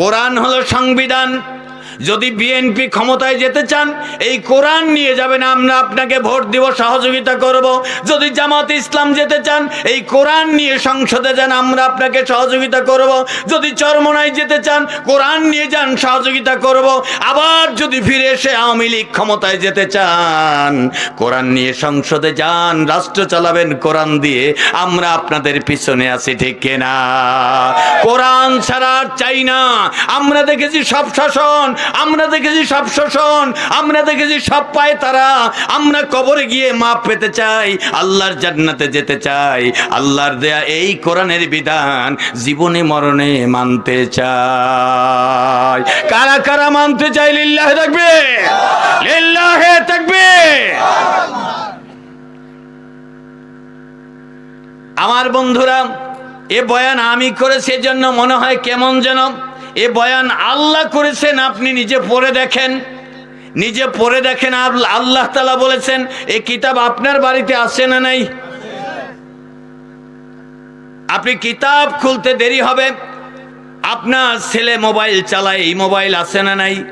কোরআন হলো সংবিধান। যদি বিএনপি ক্ষমতায় যেতে চান, এই কোরআন নিয়ে যাবেন, আমরা আপনাকে ভোট দিব, সহযোগিতা করব। যদি জামাত ইসলাম যেতে চান, এই কোরআন নিয়ে সংসদে যান, আমরা আপনাকে সহযোগিতা করব। যদি চরমনায় যেতে চান, কোরআন নিয়ে যান, সহযোগিতা করব। আবার যদি ফিরে এসে আওয়ামী লীগ ক্ষমতায় যেতে চান, কোরআন নিয়ে সংসদে যান, রাষ্ট্র চালাবেন কোরআন দিয়ে, আমরা আপনাদের পিছনে আছি, ঠিক কিনা? কোরআন ছাড়া চাই না। আমরা দেখেছি সব শাসন আমরা দেখেছি সব শোষণ, আমরা দেখেছি সব পায় তারা। আমরা কবরে গিয়ে মাপ পেতে চাই, আল্লাহর জান্নাতে যেতে চাই। আল্লাহর দেয়া এই কোরআনের বিধান জীবনে মরণে মানতে চাই। কারা কারা মানতে চাই লিল্লাহে থাকবে লিল্লাহে থাকবে আমার বন্ধুরা, এ বয়ান আমি করেছি, এজন্য মনে হয় কেমন যেন এ বয়ান আল্লাহ করেছেন, আপনি নিজে পড়ে দেখেন। নিজে পড়ে দেখেন আল- আল্লাহ তালা বলেছেন এই কিতাব আপনার বাড়িতে আসে না নাই? আপনি কিতাব খুলতে দেরি হবে। আপনার ছেলে মোবাইল চালায়, এই মোবাইল আছে না নাই?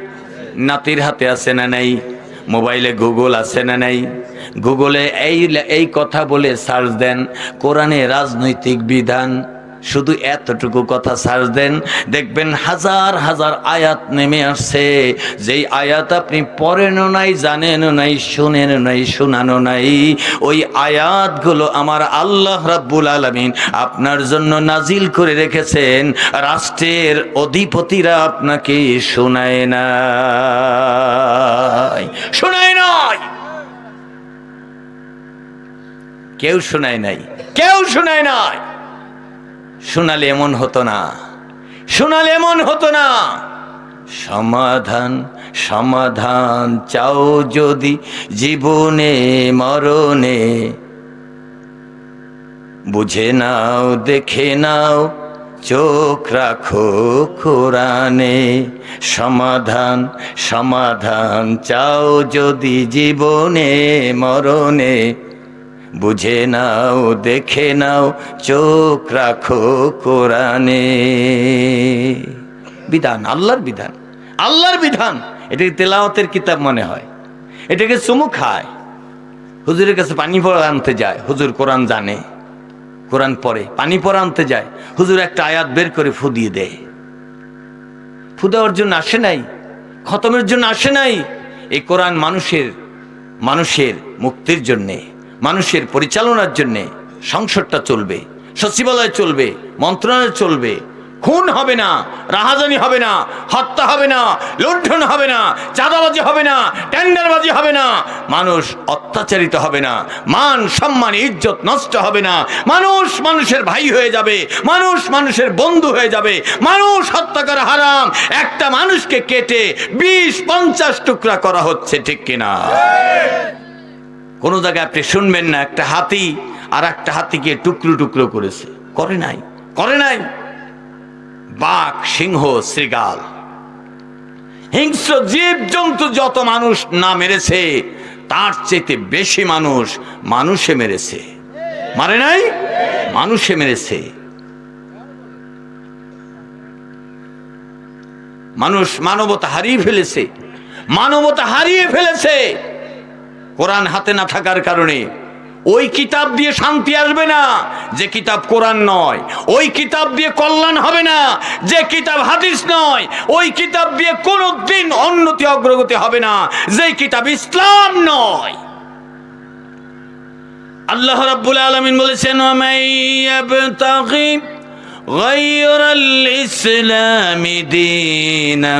নাতির হাতে আছে না নাই? মোবাইলে গুগল আছে না নাই? গুগলে এই এই কথা বলে সার্চ দেন, কোরআনে রাজনৈতিক বিধান শুধু এতটুকু কথা সার্চ দেন, দেখবেন হাজার হাজার আয়াত নেমে আসছে। যেই আয়াত আপনি পড়েনও নাই, জানেনও নাই, শুনেনও নাই শোনানো নাই, ওই আয়াতগুলো আমার আল্লাহ রাব্বুল আলামিন আপনার জন্য নাজিল করে রেখেছেন। রাষ্ট্রের অধিপতিরা আপনাকে শোনায় নাই। শোনায় নাই! কেউ শোনায় নাই। কেউ শোনায় নাই! শোনালে এমন হতো না। শোনালে এমন হতো না। সমাধান সমাধান চাও যদি জীবনে, মরণে। বুঝে নাও, দেখে নাও, চোখ রাখো কোরআনে। সমাধান সমাধান চাও যদি জীবনে, মরণে। বুঝে নাও, দেখে নাও, চোখ রাখো কোরআনে। বিধান, আল্লাহর বিধান আল্লাহর বিধান। এটাকে তেলাওয়াতের কিতাব মনে হয়। এটাকে চুমু খায়। হুজুরের কাছে পানি পড়া আনতে যায়। হুজুর কোরআন জানে, কোরআন পড়ে, পানি পড়া আনতে যায়। হুজুর একটা আয়াত বের করে ফু দিয়ে দেয়। ফু দেওয়ার জন্য আসে নাই, খতমের জন্য আসে নাই। এই কোরআন মানুষের মানুষের মুক্তির জন্যে। মানুষের পরিচালনার জন্যে সংসদটা চলবে, সচিবালয় চলবে, মন্ত্রণালয় চলবে। খুন হবে না, রাহাজানি হবে না, হত্যা হবে না, লুণ্ঠন হবে না, চাঁদাবাজি হবে না, টেন্ডারবাজি হবে না, মানুষ অত্যাচারিত হবে না, মান, সম্মান, ইজ্জত নষ্ট হবে না, মানুষ মানুষের ভাই হয়ে যাবে, মানুষ মানুষের বন্ধু হয়ে যাবে, মানুষ হত্যা করা হারাম, একটা মানুষকে কেটে বিশ পঞ্চাশ টুকরা করা হচ্ছে, ঠিক কিনা? কোনো জায়গায় আপনি শুনবেন না, একটা হাতি আর একটা হাতিকে টুকরো টুকরো করেছে। করে নাই করে নাই। বাঘ, সিংহ শ্রীগাল হিংস্র জীব জন্তু যত মানুষ না মেরেছে, তার চেয়ে বেশি মানুষ মানুষে মেরেছে। মারে নাই? মানুষে মেরেছে। মানুষ মানবতা হারিয়ে ফেলেছে। মানবতা হারিয়ে ফেলেছে। কোরআন হাতে না থাকার কারণে ওই কিতাব দিয়ে শান্তি আসবে না যে কিতাব কোরআন নয় ওই কিতাব দিয়ে কল্যাণ হবে না যে কিতাব হাদিস নয় ওই কিতাব দিয়ে কোনো দিন উন্নতি অগ্রগতি হবে না যে কিতাব ইসলাম নয় আল্লাহ রাব্বুল আলামিন বলেছেন ওয়ামাইয়াবতাগি غير الإسلام دينا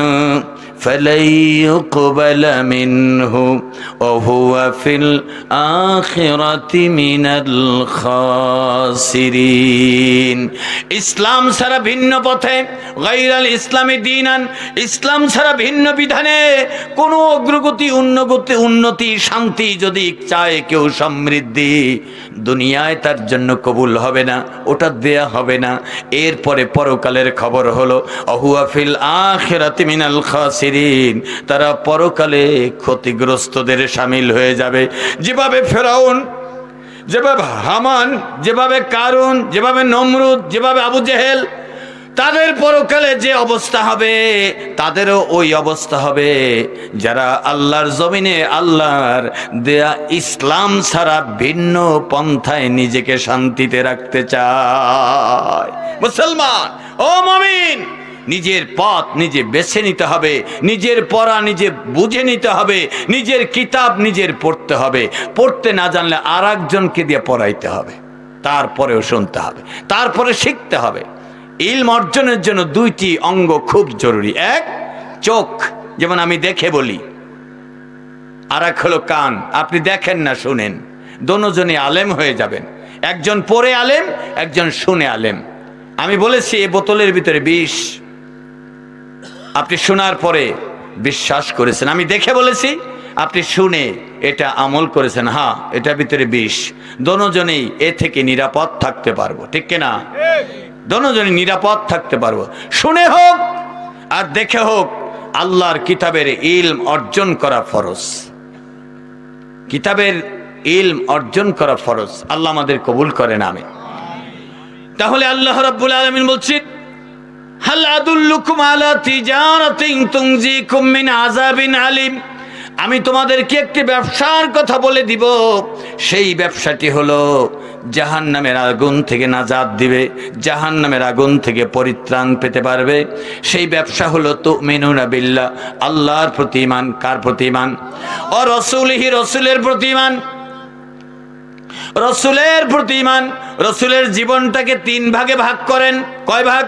فلن يقبل منه وهو في الآخرة من الخاسرين ইসলাম ছাড়া ভিন্ন পথে গাইরাল ইসলামী দিনান ইসলাম ছাড়া ভিন্ন বিধানে কোনো অগ্রগতি উন্নগতি উন্নতি শান্তি যদি চায় কেউ সমৃদ্ধি দুনিয়ায় তার জন্য কবুল হবে না, ওটা দেয়া হবে না। এরপরে পরকালের খবর হলো অহুয়াফিল আখেরাতি মিনাল খাসিরিন তারা পরকালে ক্ষতিগ্রস্তদের সামিল হয়ে যাবে। যেভাবে ফেরাউন, যেভাবে হামান, যেভাবে কারুন, যেভাবে নমরুদ, যেভাবে আবু জেহেল তাদের পরকালে যে অবস্থা হবে, তাদেরও ওই অবস্থা হবে। যারা আল্লাহর জমিনে আল্লাহর দেয়া ইসলাম ছাড়া ভিন্ন পন্থায় নিজেকে শান্তিতে রাখতে চায়। মুসলমান, ও মমিন, নিজের পথ নিজে বেছে নিতে হবে, নিজের পড়া নিজে বুঝে নিতে হবে, নিজের কিতাব নিজের পড়তে হবে। পড়তে না জানলে আর দিয়ে পড়াইতে হবে। তারপরেও শুনতে হবে, তারপরে শিখতে হবে। ইলম অর্জনের জন্য দুইটি অঙ্গ খুব জরুরি। এক, চোখ, যেমন আমি দেখে বলি। আর এক হলো কান। আপনি দেখেন না, শুনেন। দোনোজনই আলেম হয়ে যাবেন। একজন পড়ে আলেম, একজন শুনে আলেম। আমি বলেছি, এ বোতলের ভিতরে বিষ। আপনি শোনার পরে বিশ্বাস করেছেন। আমি দেখে বলেছি, আপনি শুনে এটা আমল করেছেন। হ্যাঁ এটা ভিতরে বিষ। দোনোজনেই এ থেকে নিরাপদ থাকতে পারব। ঠিক কিনা? দোনোজনই নিরাপদ থাকতে পারব। শুনে হোক আর দেখে হোক আল্লাহর কিতাবের ইলম অর্জন করা ফরজ। কিতাবের ইলম অর্জন করা ফরজ। আল্লাহ আমাদের কবুল করেন আমি তাহলে আল্লাহ রাব্বুল আলামিন বলছেন, হাল আদুল্লুকুম আলা তিজারাতিন তুনজিকুম মিন আযাবিন আলিম। আমি তোমাদেরকে একটি ব্যবসার কথা বলে দিব। সেই ব্যবসাটি হলো জাহান নামের আগুন থেকে নাজাদ দিবে জাহান নামের আগুন থেকে পরিত্রাণ পেতে পারবে। সেই ব্যবসা হলো তো মেনুনা বিল্লা আল্লাহর প্রতিমান কার প্রতিমান ও রসুলহি রসুলের প্রতিমান রসুলের প্রতিমান রসুলের জীবনটাকে তিন ভাগে ভাগ করেন। কয় ভাগ?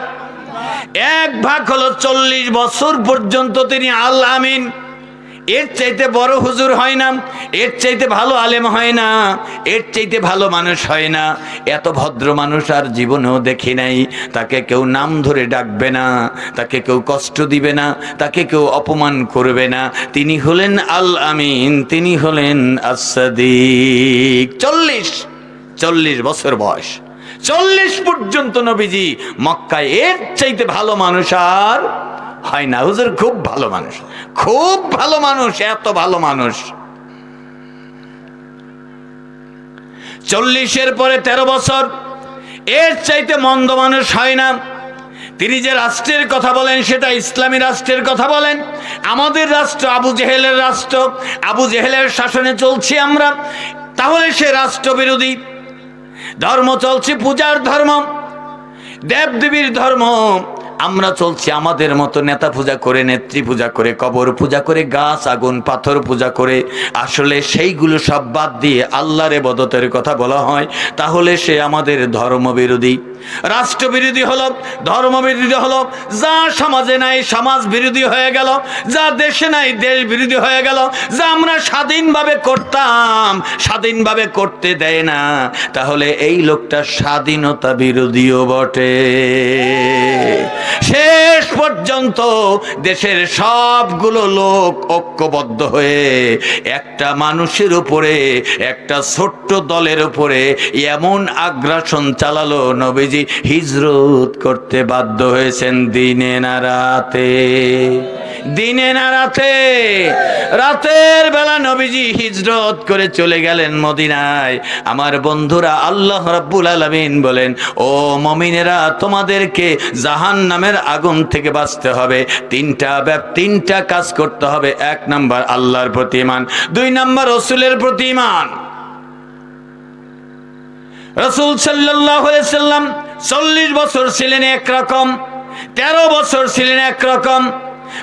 এক ভাগ হলো চল্লিশ বছর পর্যন্ত তিনি আল আমিন। এর চাইতে বড় হুজুর হয় না, এর চাইতে ভালো আলেম হয় না, এর চাইতে ভালো মানুষ হয় না। এত ভদ্র মানুষ আর জীবনেও দেখি নাই, তাকে কেউ নাম ধরে ডাকবে না, তাকে কেউ কষ্ট দিবে না, তাকে কেউ অপমান করবে না। তিনি হলেন আল আমিন, তিনি হলেন আসাদিক চল্লিশ চল্লিশ বছর বয়স। চল্লিশ পর্যন্ত নবীজি মক্কায় এর চাইতে ভালো মানুষ আর হয় না, হুজুর খুব ভালো মানুষ, খুব ভালো মানুষ, এত ভালো মানুষ। চল্লিশের পরে তেরো বছর, এর চাইতে মন্দ মানুষ হয় না। তিনি যে রাষ্ট্রের কথা বলেন, সেটা ইসলামী রাষ্ট্রের কথা বলেন। আমাদের রাষ্ট্র আবু জেহেলের রাষ্ট্র, আবু জেহেলের শাসনে চলছি আমরা। তাহলে সে রাষ্ট্রবিরোধী। ধর্ম চলছে পূজার ধর্ম, দেবদেবীর ধর্ম। আমরা চলছি আমাদের মতো নেতা পূজা করে, নেত্রী পূজা করে, কবর পূজা করে, গাছ, আগুন, পাথর পূজা করে। আসলে সেইগুলো সব বাদ দিয়ে আল্লাহর বদতের কথা বলা হয়। তাহলে সে আমাদের ধর্ম বিরোধী রাষ্ট্র বিরোধী হলো ধর্ম বিরোধী হলো, যা সমাজে নাই, সমাজ বিরোধী হয়ে গেল, যা দেশে নাই, দেশ বিরোধী হয়ে গেল, যা আমরা স্বাধীনভাবে করতাম, স্বাধীনভাবে করতে দেয় না। তাহলে এই লোকটা স্বাধীনতা বিরোধীও বটে। শেষ পর্যন্ত দেশের সবগুলো লোক ঐক্যবদ্ধ হয়ে একটা মানুষের উপরে, একটা ছোট্ট দলের উপরে এমন আগ্রাসন চালালো নবীজি, হিজরত করতে বাধ্য হয়েছেন দিনে না রাতে। দিনে না রাতে, রাতের বেলা নবীজি হিজরত করে চলে গেলেন মদিনায়। আমার বন্ধুরা আল্লাহ রাব্বুল আলামিন বলেন, ও মমিনেরা, তোমাদেরকে জাহান নামের আগুন থেকে বাঁচতে হবে। তিনটা তিনটা কাজ করতে হবে। এক নাম্বার আল্লাহর প্রতি ইমান দুই নাম্বার রসুলের প্রতি ইমান রসুল সাল্লাম চল্লিশ বছর ছিলেন একরকম তেরো বছর ছিলেন একরকম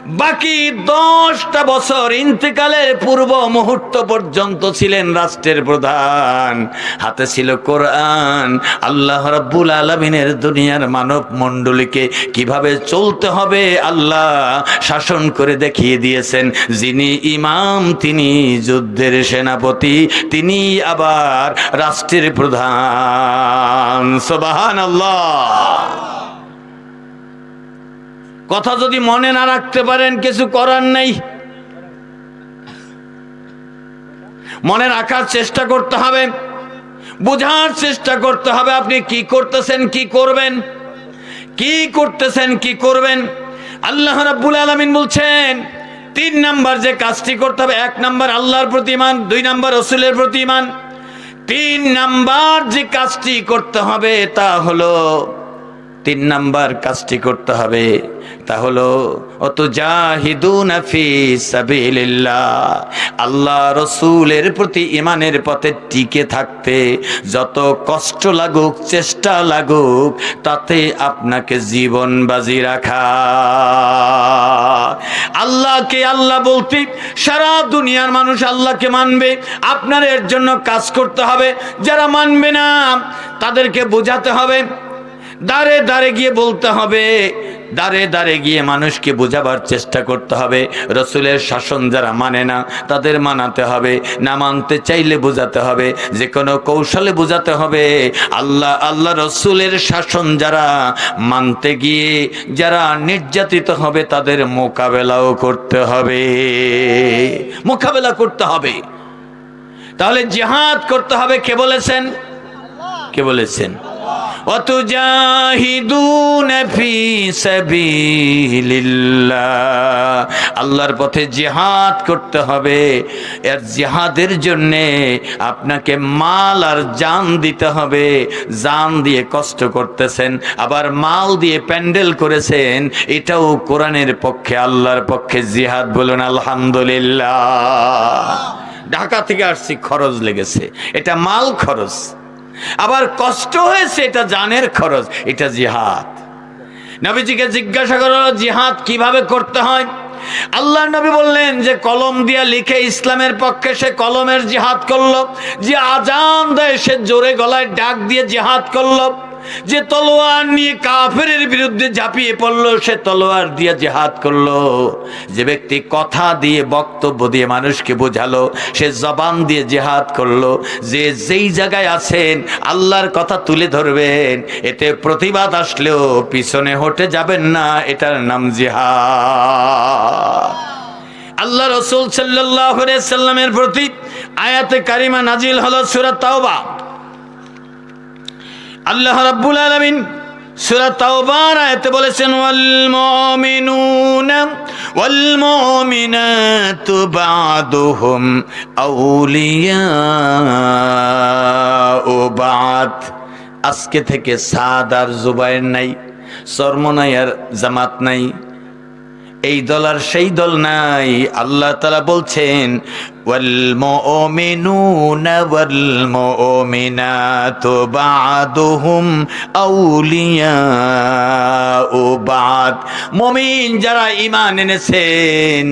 বাকি দশটা বছর ইন্তেকালের পূর্ব মুহূর্ত পর্যন্ত ছিলেন রাষ্ট্রের প্রধান। হাতে ছিল কোরআন। আল্লাহ রাব্বুল আলমিনের দুনিয়ার মানব মণ্ডলীকে কীভাবে চলতে হবে আল্লাহ শাসন করে দেখিয়ে দিয়েছেন। যিনি ইমাম, তিনি যুদ্ধের সেনাপতি, তিনি আবার রাষ্ট্রের প্রধান। সবাহান আল্লাহ কথা যদি মনে না রাখতে পারেন, কিছু করার নেই। মনে রাখার চেষ্টা করতে হবে, বোঝার চেষ্টা করতে হবে আপনি কি করতেছেন, কি করবেন, কি করতেছেন, কি করবেন। আল্লাহ রাব্বুল আলামিন বলছেন, তিন নাম্বার যে কাজটি করতে হবে, এক নাম্বার আল্লাহর প্রতিমান দুই নাম্বার রসুলের প্রতিমান তিন নাম্বার যে কাজটি করতে হবে তা হলো তিন নাম্বার কাজটি করতে হবে। তা হলো অত সাবিলিল্লাহ। আল্লাহ রসুলের প্রতি ইমানের পথে টিকে থাকতে যত কষ্ট লাগুক, চেষ্টা লাগুক, তাতে আপনাকে জীবন বাজি রাখা। আল্লাহকে আল্লাহ বলতে, সারা দুনিয়ার মানুষ আল্লাহকে মানবে, আপনার এর জন্য কাজ করতে হবে। যারা মানবে না, তাদেরকে বোঝাতে হবে দাঁড়ে দাঁড়ে গিয়ে বলতে হবে। দাঁড়ে দাঁড়ে গিয়ে মানুষকে বোঝাবার চেষ্টা করতে হবে। রসুলের শাসন যারা মানে না, তাদের মানাতে হবে। না মানতে চাইলে বোঝাতে হবে। যে কোনো কৌশলে বোঝাতে হবে। আল্লাহ আল্লাহ রসুলের শাসন যারা মানতে গিয়ে যারা নির্যাতিত হবে, তাদের মোকাবেলাও করতে হবে। মোকাবেলা করতে হবে। তাহলে জেহাদ করতে হবে কে বলেছেন? কে বলেছেন? অতুজাহিদুন ফি সাবিলিল্লাহ। আল্লাহর পথে জিহাদ করতে হবে। এর জিহাদের জন্য আপনাকে মাল আর জান দিতে হবে। জান দিয়ে কষ্ট করতেছেন, আবার মাল দিয়ে প্যান্ডেল করেছেন, এটাও কোরআনের পক্ষে, আল্লাহর পক্ষে জিহাদ বলুন, আলহামদুলিল্লাহ। ঢাকা থেকে আসছি, খরচ লেগেছে। এটা মাল খরচ। আবার কষ্ট হয়েছে, এটা জানের খরচ, এটা জিহাদ। নবীজিকে জিজ্ঞাসা করো জিহাদ কীভাবে করতে হয়? আল্লাহ নবী বললেন যে, কলম দিয়া লিখে ইসলামের পক্ষে সে কলমের জিহাদ করল, যে আজান দেয়, সে জোরে গলায় ডাক দিয়ে জিহাদ করল। যে তলোয়ার নিয়ে কাফের বিরুদ্ধে ঝাঁপিয়ে পড়ল, সে তলোয়ার দিয়ে জেহাদ করল। যে ব্যক্তি কথা দিয়ে, বক্তব্য দিয়ে মানুষকে বোঝালো, সে জবান দিয়ে জেহাদ করল। যে যেই জায়গায় আছেন, আল্লাহর কথা তুলে ধরবেন, এতে প্রতিবাদ আসলেও পিছনে হটে যাবেন না, এটার নাম জিহাদ। আল্লাহ রসুল সাল্লাহ সাল্লামের প্রতি আয়াতে কারিমা নাজিল হলো সুরাত তাওবা। আল্লাহ রাব্বুল আলামিন সূরা তাওবার আয়াতে বলেছেন, ওয়াল মুমিনুনা, ওয়াল মুমিনাতু বাদুহুম আউলিয়াউ বাদ। আজকে থেকে সাদ আর জুবাইর নাই সরমনায়ার জামাত নাই। এই দল আর সেই দল নাই আল্লাহ তালা বলছেন والمؤمنون والمؤمنات بعضهم أولياء بعض মমিন যারা ইমান এনেছেন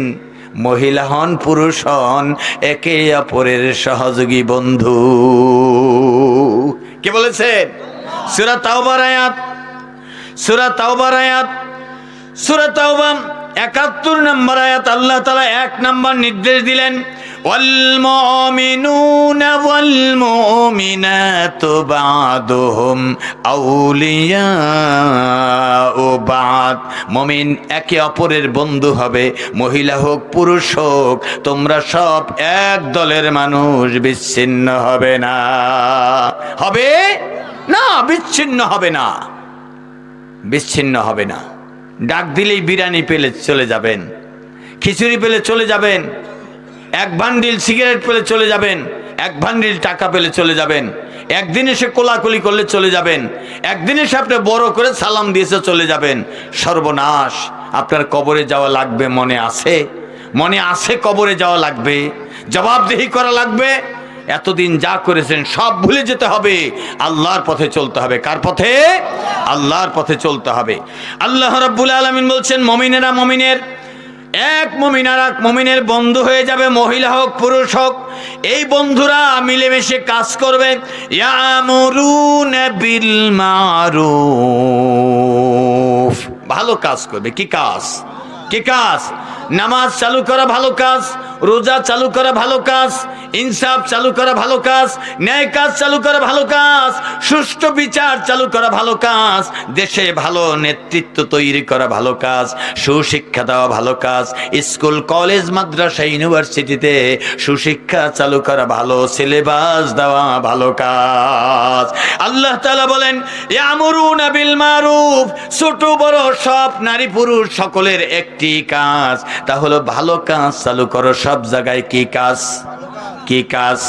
মহিলা হন পুরুষ হন একে অপরের সহযোগী বন্ধু কে বলেছেন সুরা তাওবার আয়াত সুরা তাওবার আয়াত সুরা তাওবা একাত্তর নম্বর আয়াত আল্লাহ তালা এক নম্বর নির্দেশ দিলেন والمؤمنون والمؤمنات بعضهم أولياء بعض মমিন একে অপরের বন্ধু হবে মহিলা হোক পুরুষ হোক তোমরা সব এক দলের মানুষ বিচ্ছিন্ন হবে না হবে না বিচ্ছিন্ন হবে না বিচ্ছিন্ন হবে না ডাক দিলেই বিরিয়ানি পেলে চলে যাবেন। খিচুড়ি পেলে চলে যাবেন। এক ভান্ডিল সিগারেট পেলে চলে যাবেন। এক ভান্ডিল টাকা পেলে চলে যাবেন। একদিন এসে কোলাকুলি করলে চলে যাবেন। একদিন এসে আপনি বড় করে সালাম দিয়েছে চলে যাবেন। সর্বনাশ, আপনার কবরে যাওয়া লাগবে, মনে আছে? মনে আছে কবরে যাওয়া লাগবে? জবাবদেহি করা লাগবে? এতদিন যা করেছেন সব ভুলে যেতে হবে। আল্লাহর পথে চলতে হবে। কার পথে? আল্লাহর পথে চলতে হবে। আল্লাহ রাব্বুল আলামিন বলছেন, মমিনেরা মমিনের, এক মমিন এক মমিনের বন্ধু হয়ে যাবে। মহিলা হোক, পুরুষ হোক, এই বন্ধুরা মিলেমিশে কাজ করবে। বিল মারুফ। ভালো কাজ করবে। কি কাজ? কি কাজ? নামাজ চালু করা ভালো কাজ, রোজা চালু করা ভালো কাজ ইনসাফ চালু করা ভালো কাজ, ন্যায় কাজ চালু করা ভালো কাজ, সুষ্ঠু বিচার চালু করা ভালো কাজ, দেশে ভালো নেতৃত্ব তৈরি করা ভালো কাজ, সুশিক্ষা দেওয়া ভালো কাজ, স্কুল, কলেজ, মাদ্রাসা, ইউনিভার্সিটিতে সুশিক্ষা চালু করা ভালো, সিলেবাস দেওয়া ভালো কাজ। আল্লাহ তাআলা বলেন, ইয়ামুরুনা বিল মারুফ ছোট, বড়, সব নারী পুরুষ সকলের একটি কাজ। তা হলো ভালো কাজ চালু করো, সব জায়গায় কি কাজ? কি কাজ?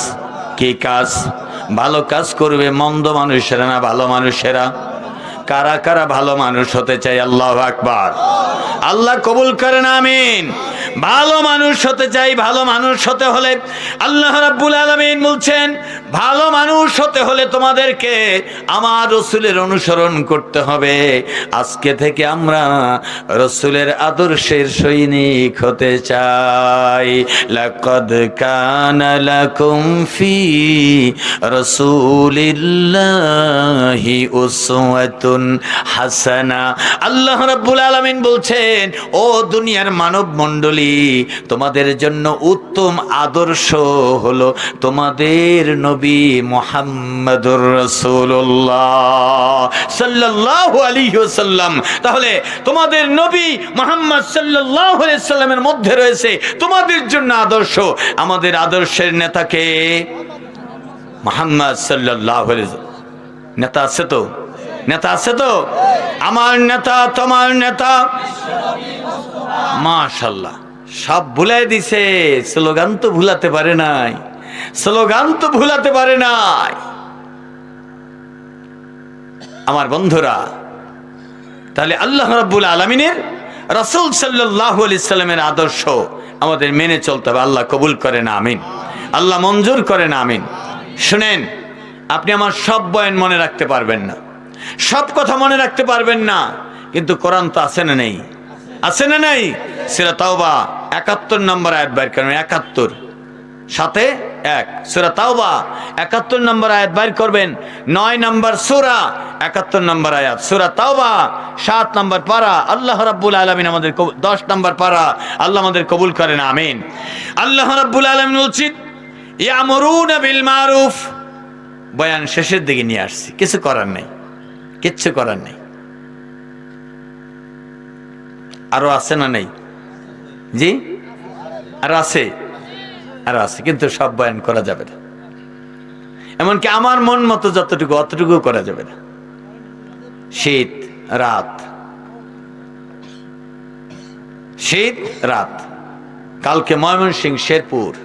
কি কাজ? ভালো কাজ করবে মন্দ মানুষেরা না ভালো মানুষেরা? কারা কারা ভালো মানুষ হতে চাই আল্লাহ আকবার। আল্লাহ কবুল করেন, আমিন। ভালো মানুষ হতে চাই, ভালো মানুষ হতে হলে আল্লাহ রাব্বুল আলামিন বলছেন, ভালো মানুষ হতে হলে তোমাদেরকে আমার রসুলের অনুসরণ করতে হবে। আজকে থেকে আমরা রসুলের আদর্শের সৈনিক হতে চাই। লাকদ কানা লাকুম ফি রাসূলিল্লাহি উসওয়াতুন হাসানা। আল্লাহ রাব্বুল আলামিন বলছেন, ও দুনিয়ার মানব মণ্ডলী তোমাদের জন্য উত্তম আদর্শ হলো তোমাদের নবী মুহাম্মদুর আলাইহি তাহলে তোমাদের নবী মোহাম্মদ আলাইহি সাল্লামের মধ্যে রয়েছে তোমাদের জন্য আদর্শ। আমাদের আদর্শের নেতাকে মোহাম্মদ সাল্লাহ নেতা আছে তো? নেতা আছে তো? আমার নেতা, তোমার নেতা? মাশাল্লাহ সব ভুলাই দিছে, স্লোগান তো ভুলাতে পারে নাই, স্লোগান তো ভুলাতে পারে নাই। আমার বন্ধুরা, তাহলে আল্লাহ রাব্বুল আলমিনের রসুল সাল্লাহ সাল্লামের আদর্শ আমাদের মেনে চলতে হবে। আল্লাহ কবুল করেন, আমিন। আল্লাহ মঞ্জুর করেন, আমিন। শুনেন, আপনি আমার সব বয়ান মনে রাখতে পারবেন না। সব কথা মনে রাখতে পারবেন না, কিন্তু কোরআন তো আছে না নেই। আছে না নেই? সেটা তাওবা, একাত্তর নম্বর আয়াত বাইর করেন একাত্তর। সাথে এক, সুরা তাওবা, একাত্তর নম্বর আয়াত বাইর করবেন, নয় নম্বর সুরা, একাত্তর নম্বর আয়াত। সুরা তাওবা, সাত নম্বর পারা, আল্লাহ রাব্বুল আলমিন আমাদের দশ নম্বর পারা, আল্লাহ আমাদের কবুল করেন, আমিন। আল্লাহ রাব্বুল আলমিন উচিত বিল মারুফ। বয়ান শেষের দিকে নিয়ে আসছি, কিছু করার নেই, কিচ্ছু করার নেই। আরও আছে না নেই? জি? আর আছে? আর আছে, কিন্তু সব বয়ান করা যাবে না। এমনকি আমার মন মতো যতটুকু, অতটুকু করা যাবে না। শীত, রাত। শীত, রাত। কালকে ময়মনসিং শেরপুর।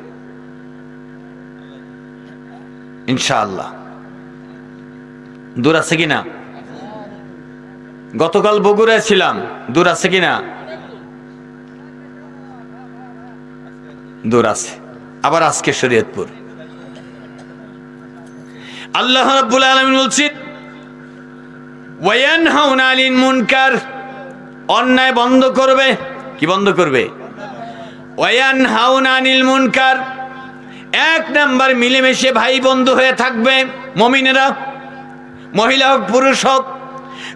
ইনশাআল্লাহ। দূর আছে কিনা গতকাল বগুড়ায় ছিলাম। দূর আছে কিনা? দূর আছে। আবার আজকে শরীয়তপুর। আল্লাহ রাব্বুল আলামিন বলছেন, ওয়ায়ানহাউনা আনিল মুনকার অন্যায় বন্ধ করবে। কি বন্ধ করবে? ওয়ায়ানহাউনা আনিল মুনকার এক নাম্বার মিলেমিশে ভাই বন্ধু হয়ে থাকবে মমিনেরা। মহিলা হোক, পুরুষ হোক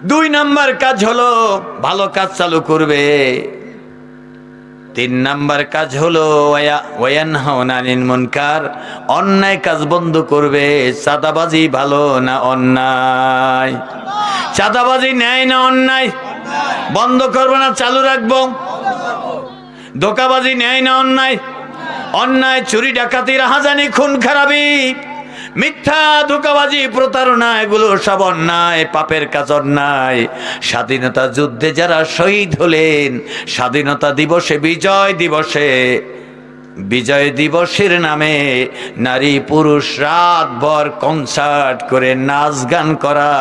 দুই নাম্বার কাজ হলো ভালো কাজ চালু করবে। তিন নাম্বার কাজ হলো মুনকার, অন্যায় কাজ বন্ধ করবে, চাঁদাবাজি ভালো না অন্যায়? চাঁদাবাজি ন্যায় না অন্যায়? বন্ধ করব না, চালু রাখব? ধোকাবাজি ন্যায় না অন্যায়? অন্যায়, চুরি ডাকাতি রাহাজানি খুন খারাপি? মিথ্যা, ধোকাবাজি, প্রতারণা, এগুলো সব অন্যায়, পাপের কাজ অন্যায়। স্বাধীনতা যুদ্ধে যারা শহীদ হলেন, স্বাধীনতা দিবসে, বিজয় দিবসে, বিজয় দিবসের নামে নারী পুরুষ রাতভর কনসার্ট করে নাচ গান করা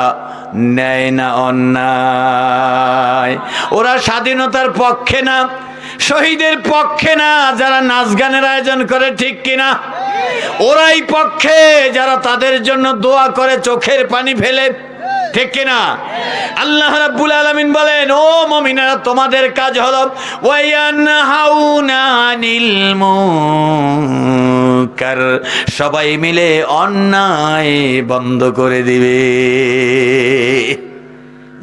নেয় না অন্যায়। ওরা স্বাধীনতার পক্ষে না, শহীদের পক্ষে না, যারা নাচ গানের আয়োজন করে ঠিক কিনা? ওরাই পক্ষে যারা তাদের জন্য দোয়া করে চোখের পানি ফেলে। ঠিক কিনা? আল্লাহ রাব্বুল আলামিন বলেন, ও মুমিনেরা, তোমাদের কাজ হলো ওয়ায়ানহাউনা আনিল মুনকার। সবাই মিলে অন্যায় বন্ধ করে দিবে।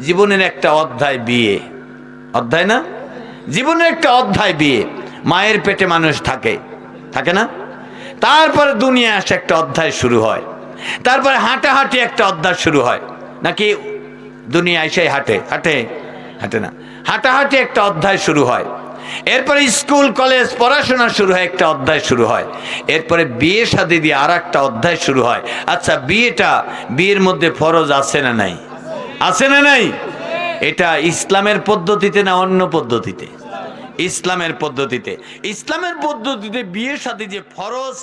জীবনের একটা অধ্যায় বিয়ে। অধ্যায় না? জীবনের একটা অধ্যায় বিয়ে। মায়ের পেটে মানুষ থাকে। থাকে না? তারপরে দুনিয়া আসে একটা অধ্যায় শুরু হয়। তারপরে হাঁটাহাঁটি একটা অধ্যায় শুরু হয়। নাকি দুনিয়া এসে হাঁটে হাঁটে হাঁটে না। হাঁটাহাঁটি একটা অধ্যায় শুরু হয়। এরপরে স্কুল, কলেজ, পড়াশোনা শুরু হয়, একটা অধ্যায় শুরু হয়। এরপরে বিয়ে শাদি দিয়ে আর একটা অধ্যায় শুরু হয়। আচ্ছা বিয়েটা, বিয়ের মধ্যে ফরজ আছে না নাই? আছে না নাই? এটা ইসলামের পদ্ধতিতে না অন্য পদ্ধতিতে? ইসলামের পদ্ধতিতে। ইসলামের পদ্ধতিতে বিয়ের সাথে যে ফরজ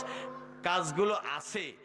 কাজগুলো আছে